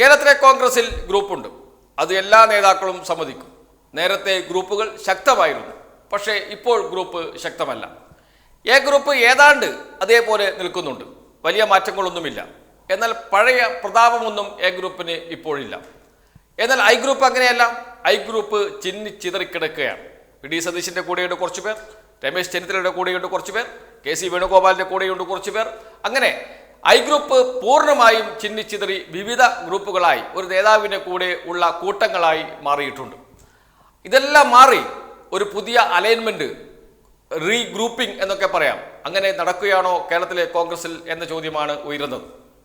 കേരളത്തിലെ കോൺഗ്രസിൽ ഗ്രൂപ്പുണ്ട്. അത് എല്ലാ നേതാക്കളും സമ്മതിക്കും. നേരത്തെ ഗ്രൂപ്പുകൾ ശക്തമായിരുന്നു. പക്ഷേ ഇപ്പോൾ ഗ്രൂപ്പ് ശക്തമല്ല. എ ഗ്രൂപ്പ് ഏതാണ്ട് അതേപോലെ നിൽക്കുന്നുണ്ട്. വലിയ മാറ്റങ്ങളൊന്നുമില്ല. എന്നാൽ പഴയ പ്രതാപമൊന്നും എ ഗ്രൂപ്പിന് ഇപ്പോഴില്ല. എന്നാൽ ഐ ഗ്രൂപ്പ് അങ്ങനെയല്ല. ഐ ഗ്രൂപ്പ് ചിന്നി ചിതറിക്കിടക്കുകയാണ്. വി ഡി സതീശിന്റെ കൂടെയുണ്ട് കുറച്ച് പേർ രമേശ് ചെന്നിത്തലയുടെ കൂടെയുണ്ട് കുറച്ച് പേർ കെ സി വേണുഗോപാലിന്റെ കൂടെയുണ്ട് കുറച്ച് പേർ അങ്ങനെ ഐ ഗ്രൂപ്പ് പൂർണമായും ചിന്നിച്ചിതറി വിവിധ ഗ്രൂപ്പുകളായി ഒരു നേതാവിന്റെ കൂടെ ഉള്ള കൂട്ടങ്ങളായി മാറിയിട്ടുണ്ട്. ഇതെല്ലാം മാറി ഒരു പുതിയ അലൈൻമെന്റ് റീഗ്രൂപ്പിംഗ് എന്നൊക്കെ പറയാം. അങ്ങനെ നടക്കുകയാണോ കേരളത്തിലെ കോൺഗ്രസിൽ എന്ന ചോദ്യമാണ് ഉയരുന്നത്.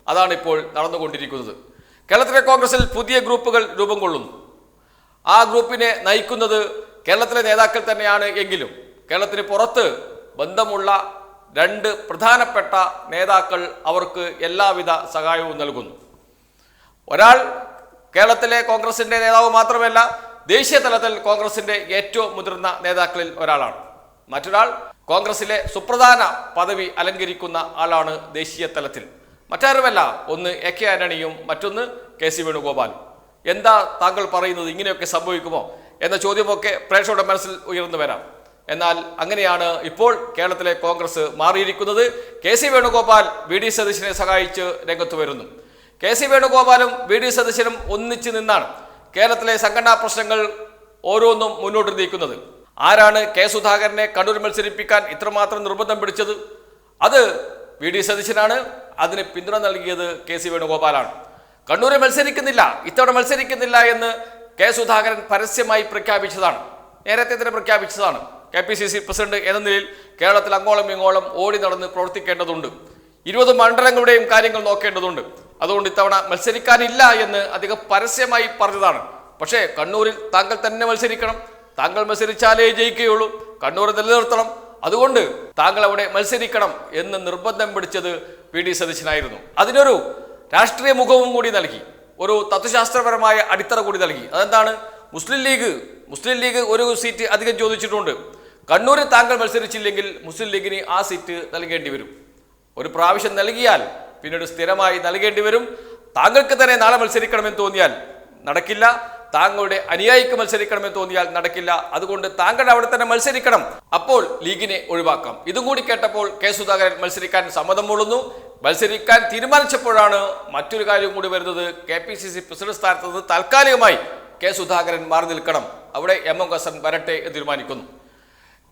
അതാണ് ഇപ്പോൾ നടന്നുകൊണ്ടിരിക്കുന്നത്. കേരളത്തിലെ കോൺഗ്രസിൽ പുതിയ ഗ്രൂപ്പുകൾ രൂപം കൊള്ളുന്നു. ആ ഗ്രൂപ്പിനെ നയിക്കുന്നത് കേരളത്തിലെ നേതാക്കൾ തന്നെയാണ് എങ്കിലും കേരളത്തിന് പുറത്ത് ബന്ധമുള്ള രണ്ട് പ്രധാനപ്പെട്ട നേതാക്കൾ അവർക്ക് എല്ലാവിധ സഹായവും നൽകുന്നു. ഒരാൾ കേരളത്തിലെ കോൺഗ്രസിന്റെ നേതാവ് മാത്രമല്ല ദേശീയ തലത്തിൽ കോൺഗ്രസിന്റെ ഏറ്റവും മുതിർന്ന നേതാക്കളിൽ ഒരാളാണ്. മറ്റൊരാൾ കോൺഗ്രസിലെ സുപ്രധാന പദവി അലങ്കരിക്കുന്ന ആളാണ് ദേശീയ തലത്തിൽ. മറ്റാരുമല്ല ഒന്ന് എ കെ ആന്റണിയും മറ്റൊന്ന് കെ സി വേണുഗോപാലും എന്താ താങ്കൾ പറയുന്നത്? ഇങ്ങനെയൊക്കെ സംഭവിക്കുമോ? എന്ന ചോദ്യമൊക്കെ പ്രേക്ഷകരുടെ മനസ്സിൽ ഉയർന്നു വരാം. എന്നാൽ അങ്ങനെയാണ് ഇപ്പോൾ കേരളത്തിലെ കോൺഗ്രസ് മാറിയിരിക്കുന്നത്. K C Venugopal V D സതീശനെ സഹായിച്ച് രംഗത്ത് വരുന്നു. കെ സി വേണുഗോപാലും വി ഡി സതീശനും ഒന്നിച്ച് നിന്നാണ് കേരളത്തിലെ സംഘടനാ പ്രശ്നങ്ങൾ ഓരോന്നും മുന്നോട്ട് നീക്കുന്നത്. ആരാണ് കെ സുധാകരനെ കണ്ണൂർ മത്സരിപ്പിക്കാൻ ഇത്രമാത്രം നിർബന്ധം പിടിച്ചത്? അത് വി ഡി സതീശനാണ്. അതിന് പിന്തുണ നൽകിയത് കെ സി വേണുഗോപാലാണ്. കണ്ണൂരിൽ മത്സരിക്കുന്നില്ല ഇത്തവണ മത്സരിക്കുന്നില്ല എന്ന് കെ സുധാകരൻ പരസ്യമായി പ്രഖ്യാപിച്ചതാണ്. നേരത്തെ തന്നെ പ്രഖ്യാപിച്ചതാണ്. K P C C president എന്ന നിലയിൽ കേരളത്തിൽ അങ്ങോളം ഇങ്ങോളം ഓടി നടന്ന് പ്രവർത്തിക്കേണ്ടതുണ്ട്. ഇരുപത് മണ്ഡലങ്ങളുടെയും കാര്യങ്ങൾ നോക്കേണ്ടതുണ്ട്. അതുകൊണ്ട് ഇത്തവണ മത്സരിക്കാനില്ല എന്ന് അദ്ദേഹം പരസ്യമായി പറഞ്ഞതാണ്. പക്ഷേ കണ്ണൂരിൽ താങ്കൾ തന്നെ മത്സരിക്കണം. താങ്കൾ മത്സരിച്ചാലേ ജയിക്കുകയുള്ളൂ. കണ്ണൂർ നിലനിർത്തണം. അതുകൊണ്ട് താങ്കൾ അവിടെ മത്സരിക്കണം എന്ന് നിർബന്ധം പിടിച്ചത് വി ഡി സതീശനായിരുന്നു. അതിനൊരു രാഷ്ട്രീയ മുഖവും കൂടി നൽകി. ഒരു തത്വശാസ്ത്രപരമായ അടിത്തറ കൂടി നൽകി. അതെന്താണ്? മുസ്ലിം ലീഗ് മുസ്ലിം ലീഗ് ഒരു സീറ്റ് അധികം ചോദിച്ചിട്ടുണ്ട്. കണ്ണൂരിൽ താങ്കൾ മത്സരിച്ചില്ലെങ്കിൽ മുസ്ലിം ലീഗിന് ആ സീറ്റ് നൽകേണ്ടി വരും. ഒരു പ്രാവശ്യം നൽകിയാൽ പിന്നീട് സ്ഥിരമായി നൽകേണ്ടി വരും. താങ്കൾക്ക് തന്നെ നാളെ മത്സരിക്കണമെന്ന് തോന്നിയാൽ നടക്കില്ല. താങ്കളുടെ അനുയായിക്ക് മത്സരിക്കണമെന്ന് തോന്നിയാൽ നടക്കില്ല. അതുകൊണ്ട് താങ്കൾ അവിടെ തന്നെ മത്സരിക്കണം. അപ്പോൾ ലീഗിനെ ഒഴിവാക്കാം. ഇതും കൂടി കേട്ടപ്പോൾ കെ സുധാകരൻ മത്സരിക്കാൻ സമ്മതം മൂളുന്നു. മത്സരിക്കാൻ തീരുമാനിച്ചപ്പോഴാണ് മറ്റൊരു കാര്യം കൂടി വരുന്നത്. K P C C president സ്ഥാനത്ത് നിന്ന് താൽക്കാലികമായി കെ സുധാകരൻ മാറി നിൽക്കണം. അവിടെ എം എം ഹസൻ വരട്ടെ എന്ന് തീരുമാനിക്കുന്നു.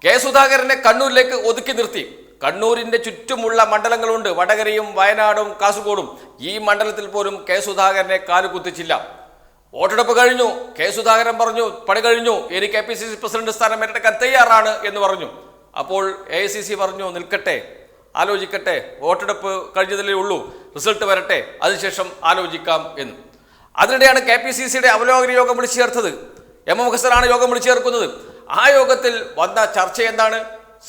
കെ സുധാകരനെ കണ്ണൂരിലേക്ക് ഒതുക്കി നിർത്തി. കണ്ണൂരിന്റെ ചുറ്റുമുള്ള മണ്ഡലങ്ങളുണ്ട്. വടകരയും വയനാടും കാസർഗോഡും. ഈ മണ്ഡലത്തിൽ പോലും കെ സുധാകരനെ കാലുകുത്തിച്ചില്ല വോട്ടെടുപ്പ് കഴിഞ്ഞു. കെ സുധാകരൻ പറഞ്ഞു പണി കഴിഞ്ഞു. എനിക്ക് K P C C president സ്ഥാനം ഏറ്റെടുക്കാൻ തയ്യാറാണ് എന്ന് പറഞ്ഞു. അപ്പോൾ എ ഐ സി സി പറഞ്ഞു നിൽക്കട്ടെ. ആലോചിക്കട്ടെ. വോട്ടെടുപ്പ് കഴിഞ്ഞതിലേ ഉള്ളൂ. റിസൾട്ട് വരട്ടെ. അതിനുശേഷം ആലോചിക്കാം എന്ന്. അതിനിടെയാണ് കെ പി സി സിയുടെ അവലോകന യോഗം വിളിച്ചു ചേർത്തത്. എം. എം ഹസനാണ് യോഗം വിളിച്ചു ചേർക്കുന്നത്. ആ യോഗത്തിൽ വന്ന ചർച്ച എന്താണ്?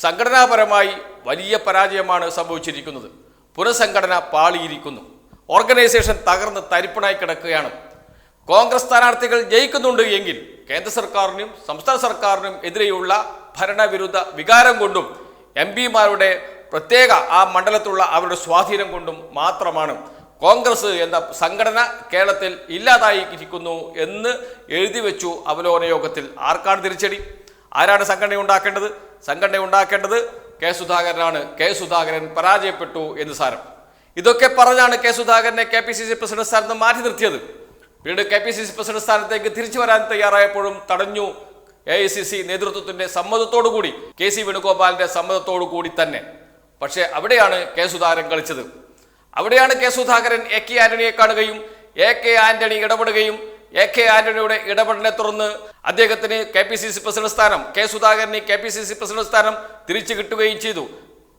സംഘടനാപരമായി വലിയ പരാജയമാണ് സംഭവിച്ചിരിക്കുന്നത്. പുനഃസംഘടന പാളിയിരിക്കുന്നു. ഓർഗനൈസേഷൻ തകർന്ന് തരിപ്പണായി കിടക്കുകയാണ്. കോൺഗ്രസ് സ്ഥാനാർത്ഥികൾ ജയിക്കുന്നുണ്ട് എങ്കിൽ കേന്ദ്ര സർക്കാരിനും സംസ്ഥാന സർക്കാരിനും എതിരെയുള്ള ഭരണവിരുദ്ധ വികാരം കൊണ്ടും എം പിമാരുടെ പ്രത്യേക ആ മണ്ഡലത്തിലുള്ള അവരുടെ സ്വാധീനം കൊണ്ടും മാത്രമാണ് കോൺഗ്രസ് എന്ന സംഘടന കേരളത്തിൽ ഇല്ലാതായിരിക്കുന്നു എന്ന് എഴുതി വെച്ചു അവലോകന യോഗത്തിൽ. ആർക്കാണ് തിരിച്ചടി? ആരാണ് സംഘടന ഉണ്ടാക്കേണ്ടത്? സംഘടന ഉണ്ടാക്കേണ്ടത് കെ സുധാകരനാണ്. കെ സുധാകരൻ പരാജയപ്പെട്ടു എന്ന് സാരം. ഇതൊക്കെ പറഞ്ഞാണ് കെ സുധാകരനെ K P C C president സ്ഥാനത്ത് മാറ്റി നിർത്തിയത്. പിന്നീട് K P C C president സ്ഥാനത്തേക്ക് തിരിച്ചു വരാൻ തയ്യാറായപ്പോഴും തടഞ്ഞു എ ഐ സി സി നേതൃത്വത്തിന്റെ സമ്മതത്തോടു കൂടി കെ സി വേണുഗോപാലിന്റെ സമ്മതത്തോടു കൂടി തന്നെ. പക്ഷേ അവിടെയാണ് കെ സുധാകരൻ കളിച്ചത്. അവിടെയാണ് കെ സുധാകരൻ എ കെ ആന്റണിയെ കാണുകയും എ കെ ആന്റണി ഇടപെടുകയും എ കെ ആന്റണിയുടെ ഇടപെടലിനെ തുടർന്ന് അദ്ദേഹത്തിന് K P C C president സ്ഥാനം കെ സുധാകരന് K P C C president സ്ഥാനം തിരിച്ചു കിട്ടുകയും ചെയ്തു.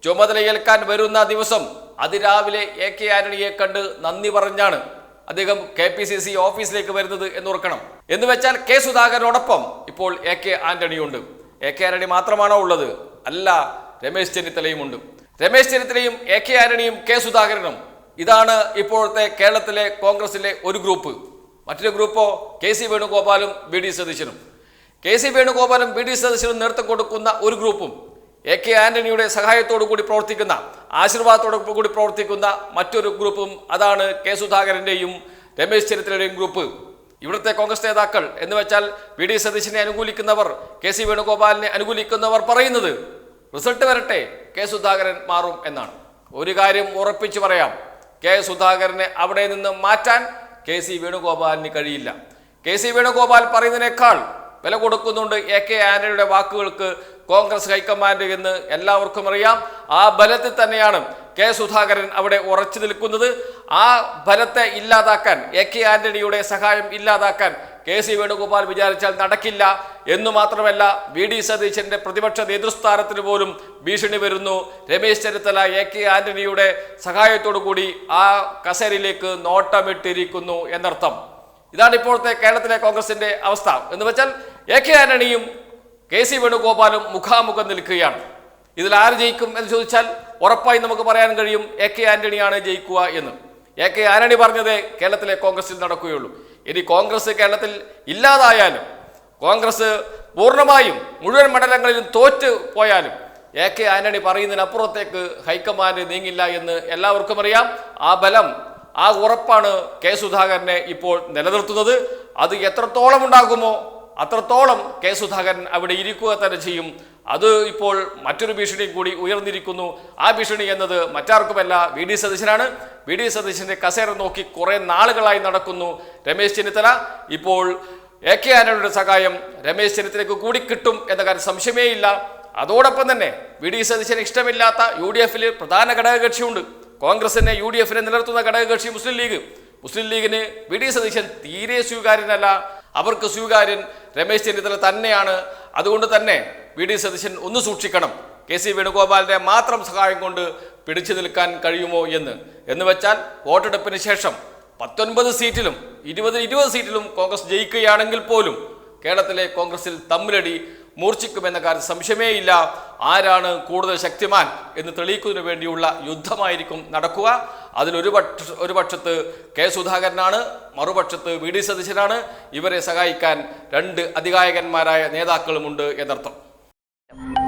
ചുമതലയേൽക്കാൻ വരുന്ന ദിവസം അതിരാവിലെ എ കെ ആന്റണിയെ കണ്ട് നന്ദി പറഞ്ഞാണ് അദ്ദേഹം കെ പി സി സി ഓഫീസിലേക്ക് വരുന്നത് എന്നോർക്കണം. എന്ന് വെച്ചാൽ കെ സുധാകരനോടൊപ്പം ഇപ്പോൾ എ കെ ആന്റണിയുണ്ട്. എ കെ ആന്റണി മാത്രമാണോ ഉള്ളത്? അല്ല രമേശ് ചെന്നിത്തലയും ഉണ്ട്. രമേശ് ചെന്നിത്തലയും എ കെ ആന്റണിയും കെ സുധാകരനും. ഇതാണ് ഇപ്പോഴത്തെ കേരളത്തിലെ കോൺഗ്രസിലെ ഒരു ഗ്രൂപ്പ്. മറ്റൊരു ഗ്രൂപ്പോ കെ സി വേണുഗോപാലും ബി ഡി സതീശനും. കെ സി വേണുഗോപാലും ബി ഡി സതീശനും നേതൃത്വം കൊടുക്കുന്ന ഒരു ഗ്രൂപ്പും എ കെ ആന്റണിയുടെ സഹായത്തോടു കൂടി പ്രവർത്തിക്കുന്ന ആശീർവാദത്തോടു കൂടി പ്രവർത്തിക്കുന്ന മറ്റൊരു ഗ്രൂപ്പും അതാണ് കെ സുധാകരന്റെയും രമേശ് ചെന്നിത്തലയുടെയും ഗ്രൂപ്പ്. ഇവിടുത്തെ കോൺഗ്രസ് നേതാക്കൾ എന്ന് വെച്ചാൽ വി ഡി സതീശനെ അനുകൂലിക്കുന്നവർ കെ സി വേണുഗോപാലിനെ അനുകൂലിക്കുന്നവർ പറയുന്നത് റിസൾട്ട് വരട്ടെ കെ സുധാകരൻ മാറും എന്നാണ്. ഒരു കാര്യം ഉറപ്പിച്ചു പറയാം കെ സുധാകരനെ അവിടെ നിന്ന് മാറ്റാൻ കെ സി വേണുഗോപാലിന് കഴിയില്ല. കെ സി വേണുഗോപാൽ പറയുന്നതിനേക്കാൾ വില കൊടുക്കുന്നുണ്ട് എ കെ ആന്റണിയുടെ വാക്കുകൾക്ക് കോൺഗ്രസ് ഹൈക്കമാൻഡ് എന്ന് എല്ലാവർക്കും അറിയാം. ആ ബലത്തിൽ തന്നെയാണ് കെ സുധാകരൻ അവിടെ ഉറച്ചു നിൽക്കുന്നത്. ആ ബലത്തെ ഇല്ലാതാക്കാൻ എ കെ ആന്റണിയുടെ സഹായം ഇല്ലാതാക്കാൻ കെ സി വേണുഗോപാൽ വിചാരിച്ചാൽ നടക്കില്ല എന്ന് മാത്രമല്ല വി ഡി സതീശന്റെ പ്രതിപക്ഷ നേതൃസ്ഥാനത്തിന് പോലും ഭീഷണി വരുന്നു. രമേശ് ചെന്നിത്തല എ കെ ആന്റണിയുടെ സഹായത്തോടു കൂടി ആ കസേരയിലേക്ക് നോട്ടമിട്ടിരിക്കുന്നു എന്നർത്ഥം. ഇതാണ് ഇപ്പോഴത്തെ കേരളത്തിലെ കോൺഗ്രസിന്റെ അവസ്ഥ. എന്ന് വെച്ചാൽ എ കെ ആന്റണിയും കെ സി വേണുഗോപാലും മുഖാമുഖം നിൽക്കുകയാണ്. ഇതിൽ ആര് ജയിക്കും എന്ന് ചോദിച്ചാൽ ഉറപ്പായി നമുക്ക് പറയാൻ കഴിയും എ കെ ആന്റണിയാണ് ജയിക്കുക എന്ന്. എ കെ ആന്റണി പറഞ്ഞതേ കേരളത്തിലെ കോൺഗ്രസിൽ നടക്കുകയുള്ളൂ. ഇനി കോൺഗ്രസ് കേരളത്തിൽ ഇല്ലാതായാലും കോൺഗ്രസ് പൂർണമായും മുഴുവൻ മണ്ഡലങ്ങളിലും തോറ്റ് പോയാലും എ കെ ആന്റണി പറയുന്നതിനപ്പുറത്തേക്ക് ഹൈക്കമാൻഡ് നീങ്ങില്ല എന്ന് എല്ലാവർക്കും അറിയാം. ആ ബലം ആ ഉറപ്പാണ് കെ സുധാകരനെ ഇപ്പോൾ നിലനിർത്തുന്നത്. അത് എത്രത്തോളം ഉണ്ടാകുമോ അത്രത്തോളം കെ സുധാകരൻ അവിടെ ഇരിക്കുക തന്നെ ചെയ്യും. അത് ഇപ്പോൾ മറ്റൊരു ഭീഷണി കൂടി ഉയർന്നിരിക്കുന്നു. ആ ഭീഷണി എന്നത് മറ്റാർക്കുമല്ല വി ഡി സതീശനാണ്. വി ഡി സതീശന്റെ കസേര നോക്കി കുറെ നാളുകളായി നടക്കുന്നു. രമേശ് ചെന്നിത്തല ഇപ്പോൾ എ കെ ആന്റണിയുടെ സഹായം രമേശ് ചെന്നിത്തലയ്ക്ക് കൂടി കിട്ടും എന്ന കാര്യം സംശയമേ ഇല്ല അതോടൊപ്പം തന്നെ വി ഡി സതീശന് ഇഷ്ടമില്ലാത്ത യു ഡി എഫിൽ പ്രധാന ഘടകകക്ഷിയുണ്ട്. കോൺഗ്രസിനെ യു ഡി എഫിനെ നിലനിർത്തുന്ന ഘടകകക്ഷി മുസ്ലിം ലീഗ്. മുസ്ലിം ലീഗിന് വി ഡി സതീശൻ തീരെ സ്വീകാര്യനല്ല. അവർക്ക് സ്വീകാര്യൻ രമേശ് ചെന്നിത്തല തന്നെയാണ്. അതുകൊണ്ട് തന്നെ വി ഡി സതീശൻ ഒന്ന് സൂക്ഷിക്കണം. കെ സി വേണുഗോപാലിന്റെ മാത്രം സഹായം കൊണ്ട് പിടിച്ചു നിൽക്കാൻ കഴിയുമോ എന്ന്. എന്ന് വെച്ചാൽ വോട്ടെടുപ്പിന് ശേഷം പത്തൊൻപത് സീറ്റിലും ഇരുപത് ഇരുപത് സീറ്റിലും കോൺഗ്രസ് ജയിക്കുകയാണെങ്കിൽ പോലും കേരളത്തിലെ കോൺഗ്രസിൽ തമ്മിലടി മൂർച്ഛിക്കുമെന്ന കാര്യം സംശയമേയില്ല. ആരാണ് കൂടുതൽ ശക്തിമാൻ എന്ന് തെളിയിക്കുന്നതിന് വേണ്ടിയുള്ള യുദ്ധമായിരിക്കും നടക്കുക. അതിലൊരു പക്ഷ ഒരു പക്ഷത്ത് കെ സുധാകരനാണ് മറുപക്ഷത്ത് വി ഡി സതീശനാണ്. ഇവരെ സഹായിക്കാൻ രണ്ട് അധികായകന്മാരായ നേതാക്കളുമുണ്ട് എന്നർത്ഥം. you